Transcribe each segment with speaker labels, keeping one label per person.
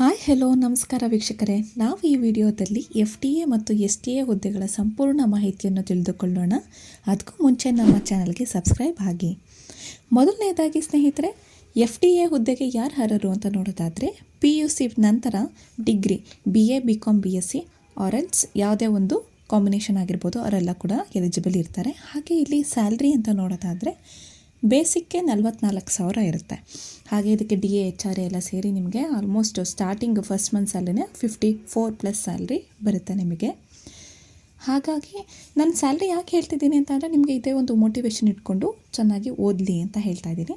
Speaker 1: Hi hello ನಮಸ್ಕಾರ ವೀಕ್ಷಕರೇ. ನಾವು ಈ ವಿಡಿಯೋದಲ್ಲಿ ಎಫ್ ಟಿ ಎ ಮತ್ತು ಎಸ್ ಟಿ ಎ ಹುದ್ದೆಗಳ ಸಂಪೂರ್ಣ ಮಾಹಿತಿಯನ್ನು ತಿಳಿದುಕೊಳ್ಳೋಣ. ಅದಕ್ಕೂ ಮುಂಚೆ ನಮ್ಮ ಚಾನಲ್ಗೆ ಸಬ್ಸ್ಕ್ರೈಬ್ ಆಗಿ. ಮೊದಲನೇದಾಗಿ ಸ್ನೇಹಿತರೆ, ಎಫ್ ಟಿ ಎ ಹುದ್ದೆಗೆ ಯಾರು ಅರ್ಹರು ಅಂತ ನೋಡೋದಾದರೆ, ಪಿ ಯು ಸಿ ನಂತರ degree, B A, B com B S C or else ಯಾವುದೇ ಒಂದು ಕಾಂಬಿನೇಷನ್ ಆಗಿರ್ಬೋದು ಅವರೆಲ್ಲ ಕೂಡ ಎಲಿಜಿಬಲ್ ಇರ್ತಾರೆ. ಹಾಗೆ ಇಲ್ಲಿ ಸ್ಯಾಲ್ರಿ ಅಂತ ನೋಡೋದಾದರೆ ಬೇಸಿಕ್ಗೆ ನಲ್ವತ್ನಾಲ್ಕು ಸಾವಿರ ಇರುತ್ತೆ. ಹಾಗೆ ಇದಕ್ಕೆ ಡಿ ಎ, ಎಚ್ ಆರ್ ಎಲ್ಲ ಸೇರಿ ನಿಮಗೆ ಆಲ್ಮೋಸ್ಟ್ ಸ್ಟಾರ್ಟಿಂಗ್ ಫಸ್ಟ್ ಮಂತ್ ಸ್ಯಾಲ್ರಿನೇ ಫಿಫ್ಟಿ ಫೋರ್ ಪ್ಲಸ್ ಸ್ಯಾಲ್ರಿ ಬರುತ್ತೆ ನಿಮಗೆ. ಹಾಗಾಗಿ ನಾನು ಸ್ಯಾಲ್ರಿ ಯಾಕೆ ಹೇಳ್ತಿದ್ದೀನಿ ಅಂತ ಅಂದರೆ ನಿಮಗೆ ಇದೇ ಒಂದು ಮೋಟಿವೇಶನ್ ಇಟ್ಕೊಂಡು ಚೆನ್ನಾಗಿ ಓದಲಿ ಅಂತ ಹೇಳ್ತಾ ಇದ್ದೀನಿ.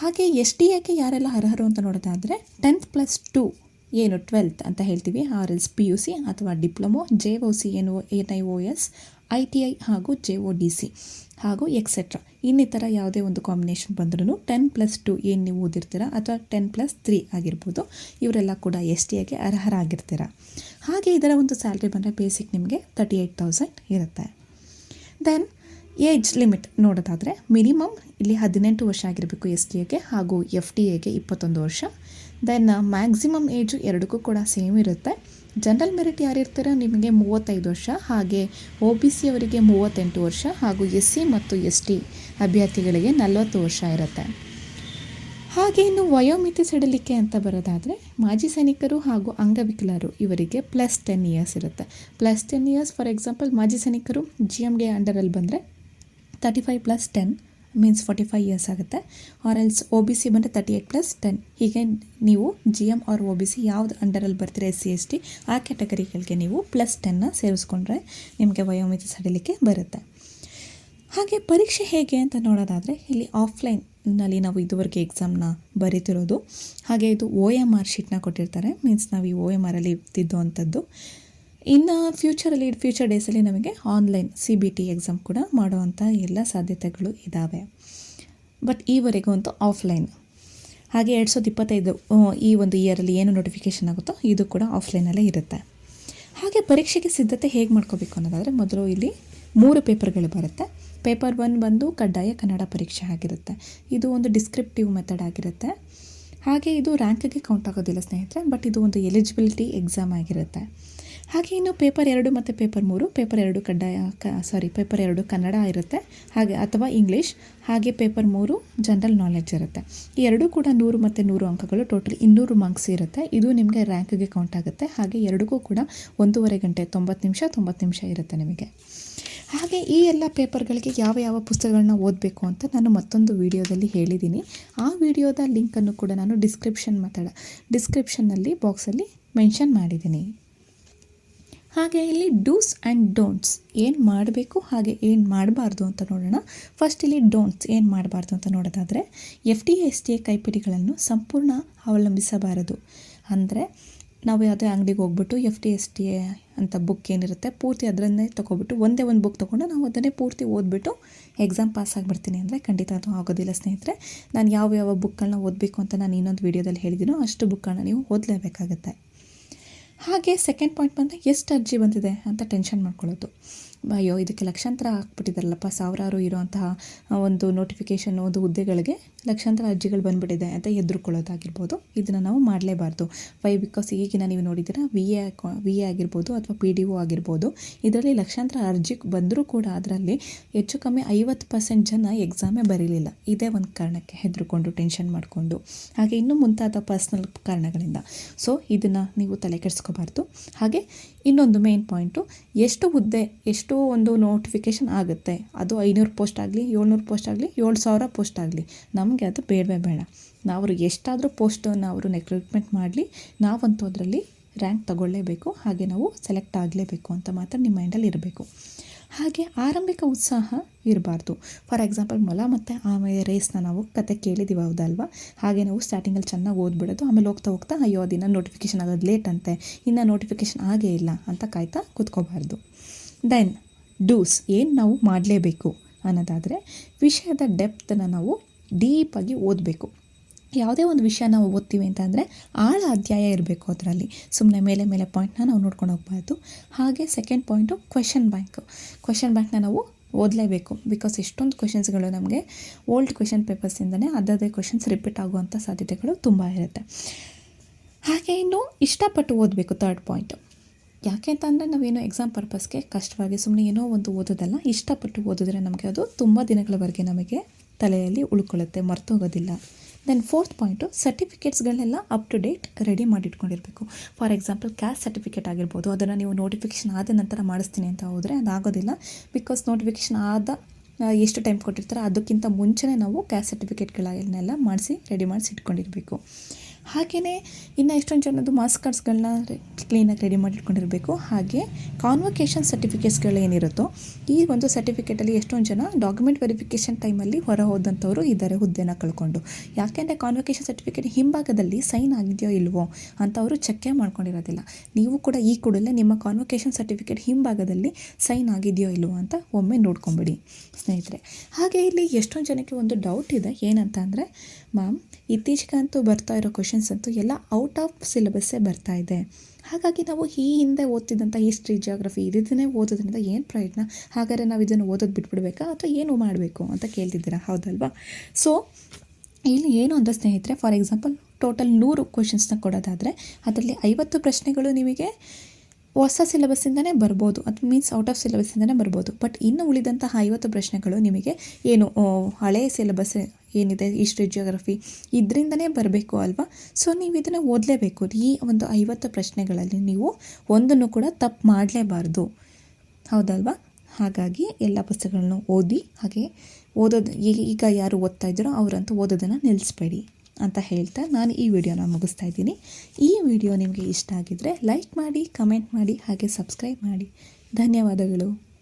Speaker 1: ಹಾಗೆ ಎಸ್ ಡಿ ಯಾರೆಲ್ಲ ಅರ್ಹರು ಅಂತ ನೋಡೋದಾದರೆ ಟೆಂತ್ ಪ್ಲಸ್ ಟು ಏನು ಟ್ವೆಲ್ತ್ ಅಂತ ಹೇಳ್ತೀವಿ, or S P U C ಅಥವಾ diploma, J O C, N O N I O S, I T I ಹಾಗೂ ಜೆ ಒ ಡಿ ಸಿ ಹಾಗೂ ಎಕ್ಸೆಟ್ರಾ ಇನ್ನಿತರ ಯಾವುದೇ ಒಂದು ಕಾಂಬಿನೇಷನ್ ಬಂದ್ರೂ ಟೆನ್ ಪ್ಲಸ್ ಟು ಏನು ನೀವು ಓದಿರ್ತೀರ ಅಥವಾ ಟೆನ್ ಪ್ಲಸ್ ತ್ರೀ ಆಗಿರ್ಬೋದು, ಇವರೆಲ್ಲ ಕೂಡ ಎಸ್ ಟಿ ಐಗೆ ಅರ್ಹರಾಗಿರ್ತೀರ. ಹಾಗೆ ಇದರ ಒಂದು ಸ್ಯಾಲ್ರಿ ಬಂದರೆ ಬೇಸಿಕ್ ನಿಮಗೆ ತರ್ಟಿ ಏಯ್ಟ್ ತೌಸಂಡ್ ಇರುತ್ತೆ. ದೆನ್ ಏಜ್ ಲಿಮಿಟ್ ನೋಡೋದಾದರೆ ಮಿನಿಮಮ್ ಇಲ್ಲಿ ಹದಿನೆಂಟು ವರ್ಷ ಆಗಿರಬೇಕು ಎಸ್ ಟಿ ಎಗೆ ಹಾಗೂ ಎಫ್ ಟಿ ಎಗೆ ಇಪ್ಪತ್ತೊಂದು ವರ್ಷ. ದೆನ್ ಮ್ಯಾಕ್ಸಿಮಮ್ ಏಜು ಎರಡಕ್ಕೂ ಕೂಡ ಸೇಮ್ ಇರುತ್ತೆ. ಜನರಲ್ ಮೆರಿಟ್ ಯಾರಿರ್ತಾರೋ ನಿಮಗೆ ಮೂವತ್ತೈದು ವರ್ಷ, ಹಾಗೆ ಒ ಬಿ ಸಿ ಅವರಿಗೆ ಮೂವತ್ತೆಂಟು ವರ್ಷ, ಹಾಗೂ ಎಸ್ ಸಿ ಮತ್ತು ಎಸ್ ಟಿ ಅಭ್ಯರ್ಥಿಗಳಿಗೆ ನಲವತ್ತು ವರ್ಷ ಇರುತ್ತೆ. ಹಾಗೆ ಇನ್ನು ವಯೋಮಿತಿ ಸಡಿಲಿಕೆ ಅಂತ ಬರೋದಾದರೆ ಮಾಜಿ ಸೈನಿಕರು ಹಾಗೂ ಅಂಗವಿಕಲರು ಇವರಿಗೆ ಪ್ಲಸ್ ಟೆನ್ ಇಯರ್ಸ್ ಇರುತ್ತೆ. Plus ten years for example ಮಾಜಿ ಸೈನಿಕರು ಜಿ ಎಮ್ಗೆ ಅಂಡರಲ್ಲಿ ಬಂದರೆ thirty five plus ten means forty five years ಆಗುತ್ತೆ. Or else O B C ಬಂದರೆ ತರ್ಟಿ ಏಯ್ಟ್ ಪ್ಲಸ್ ಟೆನ್ ಹೀಗೆ ನೀವು G M or O B C ಯಾವ್ದು ಅಂಡರಲ್ಲಿ ಬರ್ತೀರ ಎಸ್ ಸಿ ಎಸ್ ಟಿ ಆ ಕ್ಯಾಟಗರಿಗಳಿಗೆ ನೀವು ಪ್ಲಸ್ ಟೆನ್ನ ಸೇರಿಸ್ಕೊಂಡ್ರೆ ನಿಮಗೆ ವಯೋಮಿತಿ ಸಡಿಲಿಕ್ಕೆ ಬರುತ್ತೆ. ಹಾಗೆ ಪರೀಕ್ಷೆ ಹೇಗೆ ಅಂತ ನೋಡೋದಾದರೆ ಇಲ್ಲಿ ಆಫ್ಲೈನ್ನಲ್ಲಿ ನಾವು ಇದುವರೆಗೆ ಎಕ್ಸಾಮ್ನ ಬರೀತಿರೋದು. ಹಾಗೆ ಇದು ಒ ಎಂ ಆರ್ ಶೀಟ್ನ ಕೊಟ್ಟಿರ್ತಾರೆ. ಮೀನ್ಸ್ ನಾವು ಈ ಒ ಎಂ ಆರಲ್ಲಿ ಇದ್ದಿದ್ದು ಅಂಥದ್ದು ಇನ್ನು ಫ್ಯೂಚರಲ್ಲಿ ಫ್ಯೂಚರ್ ಡೇಸಲ್ಲಿ ನಮಗೆ online C B T exam ಕೂಡ ಮಾಡುವಂಥ ಎಲ್ಲ ಸಾಧ್ಯತೆಗಳು ಇದ್ದಾವೆ ಬಟ್ ಈವರೆಗೂ ಅಂತೂ ಆಫ್ಲೈನ್ ಹಾಗೆ ಎರಡು ಸಾವಿರದ ಇಪ್ಪತ್ತೈದು ಈ ಒಂದು ಇಯರಲ್ಲಿ ಏನು ನೋಟಿಫಿಕೇಷನ್ ಆಗುತ್ತೋ ಇದು ಕೂಡ ಆಫ್ಲೈನಲ್ಲೇ ಇರುತ್ತೆ. ಹಾಗೆ ಪರೀಕ್ಷೆಗೆ ಸಿದ್ಧತೆ ಹೇಗೆ ಮಾಡ್ಕೋಬೇಕು ಅನ್ನೋದಾದರೆ ಮೊದಲು ಇಲ್ಲಿ ಮೂರು ಪೇಪರ್ಗಳು ಬರುತ್ತೆ. ಪೇಪರ್ ಒನ್ ಬಂದು ಕಡ್ಡಾಯ ಕನ್ನಡ ಪರೀಕ್ಷೆ ಆಗಿರುತ್ತೆ. ಇದು ಒಂದು ಡಿಸ್ಕ್ರಿಪ್ಟಿವ್ ಮೆಥಡ್ ಆಗಿರುತ್ತೆ. ಹಾಗೆ ಇದು ರ್ಯಾಂಕಿಗೆ ಕೌಂಟ್ ಆಗೋದಿಲ್ಲ ಸ್ನೇಹಿತರೆ ಬಟ್ ಇದು ಒಂದು ಎಲಿಜಿಬಿಲಿಟಿ ಎಕ್ಸಾಮ್ ಆಗಿರುತ್ತೆ. ಹಾಗೆ ಇನ್ನು ಪೇಪರ್ ಎರಡು ಮತ್ತು ಪೇಪರ್ ಮೂರು, ಪೇಪರ್ ಎರಡು ಕಡ್ಡಾಯ, ಕ ಸಾರಿ ಪೇಪರ್ ಎರಡು ಕನ್ನಡ ಇರುತ್ತೆ. ಹಾಗೆ ಅಥವಾ ಇಂಗ್ಲೀಷ್, ಹಾಗೆ ಪೇಪರ್ ಮೂರು ಜನರಲ್ ನಾಲೆಡ್ಜ್ ಇರುತ್ತೆ. ಈ ಎರಡೂ ಕೂಡ ನೂರು ಮತ್ತು ನೂರು ಅಂಕಗಳು ಟೋಟಲ್ ಇನ್ನೂರು ಮಾರ್ಕ್ಸ್ ಇರುತ್ತೆ. ಇದು ನಿಮಗೆ ರ್ಯಾಂಕ್ಗೆ ಕೌಂಟ್ ಆಗುತ್ತೆ. ಹಾಗೆ ಎರಡಕ್ಕೂ ಕೂಡ ಒಂದೂವರೆ ಗಂಟೆ, ತೊಂಬತ್ತು ನಿಮಿಷ ತೊಂಬತ್ತು ನಿಮಿಷ ಇರುತ್ತೆ ನಿಮಗೆ. ಹಾಗೆ ಈ ಎಲ್ಲ ಪೇಪರ್ಗಳಿಗೆ ಯಾವ ಯಾವ ಪುಸ್ತಕಗಳನ್ನ ಓದಬೇಕು ಅಂತ ನಾನು ಮತ್ತೊಂದು ವಿಡಿಯೋದಲ್ಲಿ ಹೇಳಿದ್ದೀನಿ. ಆ ವಿಡಿಯೋದ ಲಿಂಕನ್ನು ಕೂಡ ನಾನು ಡಿಸ್ಕ್ರಿಪ್ಷನ್ ಮಾತಾಡ ಡಿಸ್ಕ್ರಿಪ್ಷನ್ನಲ್ಲಿ ಬಾಕ್ಸಲ್ಲಿ ಮೆನ್ಷನ್ ಮಾಡಿದ್ದೀನಿ. ಹಾಗೆ ಇಲ್ಲಿ ಡೂಸ್ ಆ್ಯಂಡ್ ಡೋಂಟ್ಸ್ ಏನು ಮಾಡಬೇಕು, ಹಾಗೆ ಏನು ಮಾಡಬಾರ್ದು ಅಂತ ನೋಡೋಣ. ಫಸ್ಟ್ ಇಲ್ಲಿ ಡೋಂಟ್ಸ್ ಏನು ಮಾಡಬಾರ್ದು ಅಂತ ನೋಡೋದಾದರೆ F T S T A ಕೈಪಿಡಿಗಳನ್ನು ಸಂಪೂರ್ಣ ಅವಲಂಬಿಸಬಾರದು. ಅಂದರೆ, ನಾವು ಯಾವುದೇ ಅಂಗಡಿಗೆ ಹೋಗ್ಬಿಟ್ಟು F T S T A ಅಂತ ಬುಕ್ ಏನಿರುತ್ತೆ, ಪೂರ್ತಿ ಅದರನ್ನೇ ತೊಗೊಬಿಟ್ಟು ಒಂದೇ ಒಂದು ಬುಕ್ ತೊಗೊಂಡು ನಾವು ಅದನ್ನೇ ಪೂರ್ತಿ ಓದ್ಬಿಟ್ಟು ಎಕ್ಸಾಮ್ ಪಾಸ್ ಆಗಿಬಿಡ್ತೀನಿ ಅಂದರೆ ಖಂಡಿತ ಅದು ಆಗೋದಿಲ್ಲ ಸ್ನೇಹಿತರೆ. ನಾನು ಯಾವ ಯಾವ ಬುಕ್ಗಳನ್ನ ಓದಬೇಕು ಅಂತ ನಾನು ಇನ್ನೊಂದು ವೀಡಿಯೋದಲ್ಲಿ ಹೇಳಿದ್ದೀನೋ ಅಷ್ಟು ಬುಕ್ಗಳನ್ನ ನೀವು ಓದಲೇಬೇಕಾಗತ್ತೆ. ಹಾಗೆ ಸೆಕೆಂಡ್ ಪಾಯಿಂಟ್ ಬಂದರೆ ಎಷ್ಟು ಅರ್ಜಿ ಬಂದಿದೆ? ಅಂತ ಟೆನ್ಷನ್ ಮಾಡ್ಕೊಳ್ಳೋದು. ಅಯ್ಯೋ, ಇದಕ್ಕೆ ಲಕ್ಷಾಂತರ ಹಾಕ್ಬಿಟ್ಟಿದ್ದಾರಲ್ಲಪ್ಪ ಸಾವಿರಾರು ಇರುವಂತಹ ಒಂದು ನೋಟಿಫಿಕೇಷನ್ ಒಂದು ಹುದ್ದೆಗಳಿಗೆ ಲಕ್ಷಾಂತರ ಅರ್ಜಿಗಳು ಬಂದ್ಬಿಟ್ಟಿದೆ ಅಂತ ಎದುರುಕೊಳ್ಳೋದಾಗಿರ್ಬೋದು ಇದನ್ನು ನಾವು ಮಾಡಲೇಬಾರ್ದು. ವೈ ಬಿಕಾಸ್ ಈಗಿನ ನೀವು ನೋಡಿದ್ದೀರಾ ವಿ ಎ ವಿ ಎ ಆಗಿರ್ಬೋದು ಅಥವಾ ಪಿ ಡಿ ಒ ಆಗಿರ್ಬೋದು, ಇದರಲ್ಲಿ ಲಕ್ಷಾಂತರ ಅರ್ಜಿ ಬಂದರೂ ಕೂಡ ಅದರಲ್ಲಿ ಹೆಚ್ಚು ಕಮ್ಮಿ ಐವತ್ತು ಪರ್ಸೆಂಟ್ ಜನ ಎಕ್ಸಾಮೇ ಬರೀಲಿಲ್ಲ. ಇದೇ ಒಂದು ಕಾರಣಕ್ಕೆ ಹೆದರ್ಕೊಂಡು ಟೆನ್ಷನ್ ಮಾಡಿಕೊಂಡು. ಹಾಗೆ ಇನ್ನೂ ಮುಂತಾದ ಪರ್ಸ್ನಲ್ ಕಾರಣಗಳಿಂದ. ಸೊ ಇದನ್ನು ನೀವು ತಲೆ ಕೆಡಿಸ್ಕೋಬಾರ್ದು. ಹಾಗೆ ಇನ್ನೊಂದು ಮೇನ್ ಪಾಯಿಂಟು ಎಷ್ಟು ಹುದ್ದೆ, ಎಷ್ಟು ಒಂದು ನೋಟಿಫಿಕೇಷನ್ ಆಗುತ್ತೆ. ಅದು ಐನೂರು ಪೋಸ್ಟ್ ಆಗಲಿ, ಏಳ್ನೂರು ಪೋಸ್ಟ್ ಆಗಲಿ, ಏಳು ಸಾವಿರ ಪೋಸ್ಟ್ ಆಗಲಿ. ನಮಗೆ ಅದು ಬೇಡವೇ ಬೇಡ. ನಾವು ಎಷ್ಟಾದರೂ ಪೋಸ್ಟನ್ನು ಅವರು ರೆಕ್ರೂಟ್ಮೆಂಟ್ ಮಾಡಲಿ, ನಾವಂತೂ ಅದರಲ್ಲಿ ರ್ಯಾಂಕ್ ತಗೊಳ್ಳೇಬೇಕು. ಹಾಗೆ ನಾವು ಸೆಲೆಕ್ಟ್ ಆಗಲೇಬೇಕು ಅಂತ ಮಾತ್ರ ನಿಮ್ಮ ಮೈಂಡಲ್ಲಿ ಇರಬೇಕು. ಹಾಗೆ ಆರಂಭಿಕ ಉತ್ಸಾಹ ಇರಬಾರ್ದು. ಫಾರ್ ಎಕ್ಸಾಂಪಲ್ ಮೊಲ ಮತ್ತು ಆಮೇಲೆ ರೇಸ್ನ ನಾವು ಕತೆ ಕೇಳಿದ್ದೀವಿ ಹೌದಲ್ವಾ? ಹಾಗೆ ನಾವು ಸ್ಟಾರ್ಟಿಂಗಲ್ಲಿ ಚೆನ್ನಾಗಿ ಓದ್ಬಿಡೋದು, ಆಮೇಲೆ ಹೋಗ್ತಾ ಹೋಗ್ತಾ, ಅಯ್ಯೋ ದಿನ ನೋಟಿಫಿಕೇಶನ್ ಆಗೋದು ಲೇಟ್ ಅಂತೆ. ಇನ್ನು ನೋಟಿಫಿಕೇಶನ್ ಆಗೇ ಇಲ್ಲ ಅಂತ ಕಾಯ್ತಾ ಕೂತ್ಕೋಬಾರ್ದು. ದೆನ್ ಡೂಸ್ ಏನು ನಾವು ಮಾಡಲೇಬೇಕು ಅನ್ನೋದಾದರೆ, ವಿಷಯದ ಡೆಪ್ತನ್ನು ನಾವು ಡೀಪಾಗಿ ಓದಬೇಕು. ಯಾವುದೇ ಒಂದು ವಿಷಯ ನಾವು ಓದ್ತೀವಿ ಅಂತಂದರೆ ಆಳ ಅಧ್ಯಾಯ ಇರಬೇಕು ಅದರಲ್ಲಿ. ಸುಮ್ಮನೆ ಮೇಲೆ ಮೇಲೆ ಪಾಯಿಂಟ್ನ ನಾವು ನೋಡ್ಕೊಂಡು ಹೋಗ್ಬಾರ್ದು. ಹಾಗೆ second point question bank question ಬ್ಯಾಂಕ್ನ ನಾವು ಓದಲೇಬೇಕು. ಬಿಕಾಸ್ ಎಷ್ಟೊಂದು ಕ್ವೆಶನ್ಸ್ಗಳು ನಮಗೆ ಓಲ್ಡ್ ಕ್ವೆಶನ್ ಪೇಪರ್ಸಿಂದನೇ ಅದರದೇ ಕ್ವೆಶನ್ಸ್ ರಿಪೀಟ್ ಆಗುವಂಥ ಸಾಧ್ಯತೆಗಳು ತುಂಬ ಇರುತ್ತೆ. ಹಾಗೆ ಇನ್ನು ಇಷ್ಟಪಟ್ಟು ಓದಬೇಕು ತರ್ಡ್ ಪಾಯಿಂಟು ಯಾಕೆ ಅಂತ ಅಂದರೆ ನಾವೇನು ಎಕ್ಸಾಮ್ ಪರ್ಪಸ್ಗೆ ಕಷ್ಟವಾಗಿ ಸುಮ್ಮನೆ ಏನೋ ಒಂದು ಓದೋದಲ್ಲ, ಇಷ್ಟಪಟ್ಟು ಓದಿದ್ರೆ ನಮಗೆ ಅದು ತುಂಬ ದಿನಗಳವರೆಗೆ ನಮಗೆ ತಲೆಯಲ್ಲಿ ಉಳ್ಕೊಳ್ಳುತ್ತೆ, ಮರ್ತೋಗೋದಿಲ್ಲ. ದೆನ್ ಫೋರ್ತ್ ಪಾಯಿಂಟು ಸರ್ಟಿಫಿಕೇಟ್ಸ್ಗಳನ್ನೆಲ್ಲ ಅಪ್ ಟು ಡೇಟ್ ರೆಡಿ ಮಾಡಿ ಇಟ್ಕೊಂಡಿರಬೇಕು ಫಾರ್ ಎಕ್ಸಾಂಪಲ್ ಕ್ಯಾಸ್ಟ್ ಸರ್ಟಿಫಿಕೇಟ್ ಆಗಿರ್ಬೋದು, ಅದನ್ನು ನೀವು ನೋಟಿಫಿಕೇಷನ್ ಆದ ನಂತರ ಮಾಡಿಸ್ತೀನಿ ಅಂತ ಹೋದರೆ ಅದಾಗೋದಿಲ್ಲ. ಬಿಕಾಸ್ ನೋಟಿಫಿಕೇಷನ್ ಆದ ಎಷ್ಟು ಟೈಮ್ ಕೊಟ್ಟಿರ್ತಾರೆ ಅದಕ್ಕಿಂತ ಮುಂಚೆನೇ ನಾವು ಕ್ಯಾಸ್ಟ್ ಸರ್ಟಿಫಿಕೇಟ್ಗಳನ್ನೆಲ್ಲ ಮಾಡಿಸಿ ರೆಡಿ ಮಾಡಿಸಿ ಇಟ್ಕೊಂಡಿರಬೇಕು. ಹಾಗೆಯೇ ಇನ್ನು ಎಷ್ಟೊಂದು ಜನದ್ದು ಮಾಸ್ಕ್ ಕಾರ್ಡ್ಸ್ಗಳನ್ನ ಕ್ಲೀನಾಗಿ ರೆಡಿ ಮಾಡಿ ಇಟ್ಕೊಂಡಿರಬೇಕು ಹಾಗೆ ಕಾನ್ವೊಕೇಶನ್ ಸರ್ಟಿಫಿಕೇಟ್ಸ್ಗಳು ಏನಿರುತ್ತೋ, ಈ ಒಂದು ಸರ್ಟಿಫಿಕೇಟಲ್ಲಿ ಎಷ್ಟೊಂದು ಜನ ಡಾಕ್ಯುಮೆಂಟ್ ವೆರಿಫಿಕೇಷನ್ ಟೈಮಲ್ಲಿ ಹೊರ ಹೋದಂಥವರು ಇದ್ದಾರೆ ಹುದ್ದೆನ ಕಳ್ಕೊಂಡು. ಯಾಕೆಂದರೆ ಕಾನ್ವೊಕೇಶನ್ ಸರ್ಟಿಫಿಕೇಟ್ ಹಿಂಭಾಗದಲ್ಲಿ ಸೈನ್ ಆಗಿದೆಯೋ ಇಲ್ವೋ ಅಂತ ಅವರು ಚೆಕ್ಕೇ ಮಾಡ್ಕೊಂಡಿರೋದಿಲ್ಲ. ನೀವು ಕೂಡ ಈ ಕೂಡಲೇ ನಿಮ್ಮ ಕಾನ್ವೊಕೇಶನ್ ಸರ್ಟಿಫಿಕೇಟ್ ಹಿಂಭಾಗದಲ್ಲಿ ಸೈನ್ ಆಗಿದೆಯೋ ಇಲ್ವೋ ಅಂತ ಒಮ್ಮೆ ನೋಡ್ಕೊಂಬಿಡಿ ಸ್ನೇಹಿತರೆ. ಹಾಗೆ ಇಲ್ಲಿ ಎಷ್ಟೊಂದು ಜನಕ್ಕೆ ಒಂದು ಡೌಟ್ ಇದೆ. ಏನಂತ ಅಂದರೆ ಮ್ಯಾಮ್ ಇತ್ತೀಚೆಗಂತೂ ಬರ್ತಾ ಇರೋ ಕ್ವಶನ್ಸ್ ಅಂತೂ ಎಲ್ಲ ಔಟ್ ಆಫ್ ಸಿಲೆಬಸ್ಸೇ ಬರ್ತಾ ಇದೆ. ಹಾಗಾಗಿ ನಾವು ಈ ಹಿಂದೆ ಓದ್ತಿದ್ದಂಥ ಹಿಸ್ಟ್ರಿ ಜಿಯೋಗ್ರಫಿ ಇದನ್ನೇ ಓದೋದ್ರಿಂದ ಏನು ಪ್ರಯತ್ನ ಹಾಗಾದರೆ ನಾವು ಇದನ್ನು ಓದೋದು ಬಿಟ್ಬಿಡ್ಬೇಕಾ ಅಥವಾ ಏನು ಮಾಡಬೇಕು ಅಂತ ಕೇಳ್ತಿದ್ದೀರಾ? ಹೌದಲ್ವಾ? ಸೊ ಇಲ್ಲಿ ಏನು ಅಂದರೆ ಸ್ನೇಹಿತರೆ ಫಾರ್ ಎಕ್ಸಾಂಪಲ್ ಟೋಟಲ್ ನೂರು ಕ್ವಶನ್ಸ್ನ ಕೊಡೋದಾದರೆ, ಅದರಲ್ಲಿ ಐವತ್ತು ಪ್ರಶ್ನೆಗಳು ನಿಮಗೆ ಹೊಸ ಸಿಲೆಬಸ್ಸಿಂದನೇ ಬರ್ಬೋದು. ಅದು ಮೀನ್ಸ್ ಔಟ್ ಆಫ್ ಸಿಲೆಬಸ್ಸಿಂದನೇ ಬರ್ಬೋದು. ಬಟ್ ಇನ್ನು ಉಳಿದಂತಹ ಐವತ್ತು ಪ್ರಶ್ನೆಗಳು ನಿಮಗೆ ಏನು ಹಳೆಯ ಸಿಲೆಬಸ್ ಏನಿದೆ ಹಿಸ್ಟ್ರಿ ಜಿಯೋಗ್ರಫಿ ಇದರಿಂದನೇ ಬರಬೇಕು ಅಲ್ವಾ? ಸೊ ನೀವು ಇದನ್ನು ಓದಲೇಬೇಕು. ಈ ಒಂದು ಐವತ್ತು ಪ್ರಶ್ನೆಗಳಲ್ಲಿ ನೀವು ಒಂದನ್ನು ಕೂಡ ತಪ್ಪು ಮಾಡಲೇಬಾರ್ದು. ಹೌದಲ್ವಾ? ಹಾಗಾಗಿ ಎಲ್ಲ ಪುಸ್ತಕಗಳನ್ನು ಓದಿ, ಹಾಗೆ ಓದೋದು, ಈಗ ಯಾರು ಓದ್ತಾ ಇದ್ದರೋ ಅವರಂತೂ ಓದೋದನ್ನು ನಿಲ್ಲಿಸ್ಬೇಡಿ. ಅಂತ ಹೇಳ್ತಾ ನಾನು ಈ ವಿಡಿಯೋನ ಮುಗಿಸ್ತಾ ಇದ್ದೀನಿ. ಈ ವಿಡಿಯೋ ನಿಮಗೆ ಇಷ್ಟ ಆಗಿದ್ದರೆ ಲೈಕ್ ಮಾಡಿ, ಕಮೆಂಟ್ ಮಾಡಿ, ಹಾಗೆ ಸಬ್ಸ್ಕ್ರೈಬ್ ಮಾಡಿ. ಧನ್ಯವಾದಗಳು.